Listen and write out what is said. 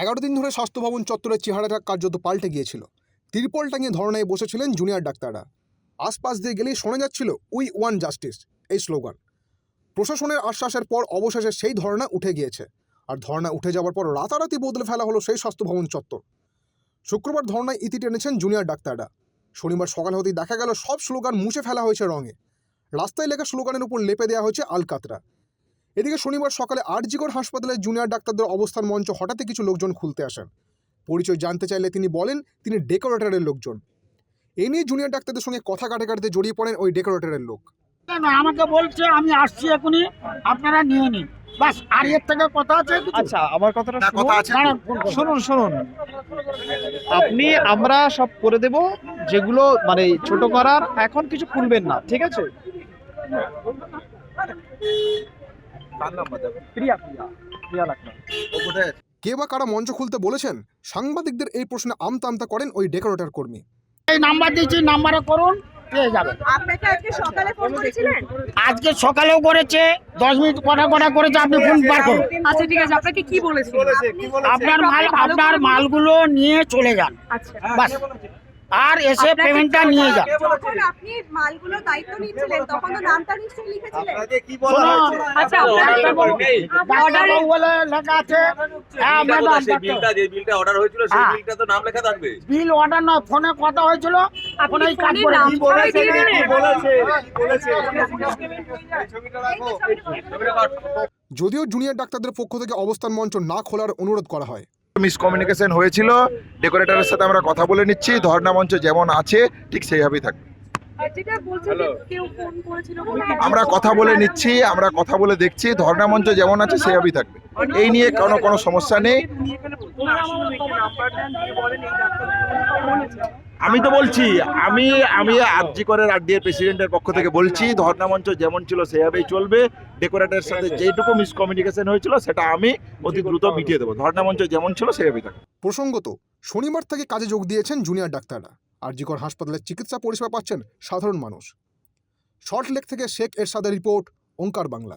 এগারো দিন ধরে স্বাস্থ্য ভবন চত্বরের চেহারাটা কার্যত পাল্টে গিয়েছিল। তিরপল টাঙিয়ে ধর্নায় বসেছিলেন জুনিয়র ডাক্তাররা। আশপাশ দিয়ে গেলেই শোনা যাচ্ছিল, উই ওয়ান জাস্টিস এই স্লোগান। প্রশাসনের আশ্বাসের পর অবশেষে সেই ধর্ণা উঠে গিয়েছে। আর ধর্ণা উঠে যাওয়ার পর রাতারাতি বদলে ফেলা হলো সেই স্বাস্থ্য ভবন চত্বর। শুক্রবার ধর্নায় ইতি টেনেছেন জুনিয়র ডাক্তাররা। শনিবার সকাল হতেই দেখা গেল, সব স্লোগান মুছে ফেলা হয়েছে রঙে। রাস্তায় লেখা স্লোগানের উপর লেপে দেওয়া হয়েছে আলকাতরা। এদিকে শনিবার সকালে আরজিগড় হাসপাতালে জুনিয়র ডাক্তারদের অবস্থান মঞ্চ হঠাৎই কিছু লোকজন খুলতে আসেন। পরিচয় জানতে চাইলে তিনি বলেন তিনি ডেকোরেটরের লোকজন। এ নিয়ে জুনিয়র ডাক্তারদের সঙ্গে কথা কাটে কাটতে জড়িয়ে পড়েন ওই ডেকোরেটরের লোক। না আমাকে বলছে আমি আসছি এখনই আপনারা নিয়ে নিন। বাস আর এর থেকে কথা আছে আচ্ছা আমার কথাটা কথা আছে। শুনুন শুনুন। আপনি আমরা সব করে দেব যেগুলো মানে ছোট করার এখন কিছু খুলবেন না ঠিক আছে? প্রিয়া প্রিয়া প্রিয়া লাকনা কে বা কারা মঞ্চ খুলতে বলেছেন? সাংবাদিকদের এই প্রশ্নে আমতা আমতা করেন ওই ডেকোরেটর কর্মী। এই নাম্বার দিয়েছি নাম্বারে করুন পেয়ে যাবেন। আপনাকে আজকে সকালে ফোন করেছিলেন? আজকে সকালেও করেছে দশ মিনিট কটা কটা করেছে আপনি ফোন বার করুন। আচ্ছা ঠিক আছে আপনাকে কি বলেছিল আপনার মাল আপনার মালগুলো নিয়ে চলে যান। আচ্ছা। বাস। আর এসে পেমেন্টটা নিয়ে যান যখন আপনি মালগুলো দায়িত্ব নিচ্ছিলেন তখন তো নামটা নিশ্চয়ই লিখেছিলেন। শুনুন, আচ্ছা আপনার ডাক্তারবাবু বলে। লেখা আছে। হ্যাঁ ম্যাডাম সেই বিলটা যে বিলটা অর্ডার হয়েছিল সেই হ্যাঁ। বিলটা তো নাম লেখা থাকবে। বিল অর্ডার নয় ফোনে কথা হয়েছিল কাজ ফোনে করে দিন। ছাড়াই দিয়ে দিলেন? যদিও জুনিয়র ডাক্তারদের পক্ষ থেকে অবস্থান মঞ্চ না খোলার অনুরোধ করা হয় মিসকমিউনিকেশন হয়েছিল। ডেকোরেটরের সাথে আমরা কথা বলে নিচ্ছি। ধর্ণা মঞ্চ যেমন আছে ঠিক সেইভাবেই থাকবে আমরা কথা বলে নিচ্ছি আমরা কথা বলে দেখছি। ধর্ণা মঞ্চ যেমন আছে সেভাবেই থাকবে। এই নিয়ে কোনো কোনো সমস্যা নেই। আমি তো বলছি আমি আমি আরজি করের আরডিএর প্রেসিডেন্টের পক্ষ থেকে বলছি ধর্ণা মঞ্চ যেমন ছিল সেভাবেই চলবে। ডেকোরেটরের সাথে যেটুকু মিসকমিউনিকেশন হয়েছিল সেটা আমি অতি দ্রুত মিটিয়ে দেবো। ধর্ণা মঞ্চ যেমন ছিল সেভাবেই থাকবে। প্রসঙ্গত শনিবার থেকে কাজে যোগ দিয়েছেন জুনিয়র ডাক্তাররা। আরজিকর হাসপাতালে চিকিৎসা পরিষেবা পাচ্ছেন সাধারণ মানুষ। শর্ট লেক থেকে শেখ এরশাদের রিপোর্ট ওঙ্কার বাংলা।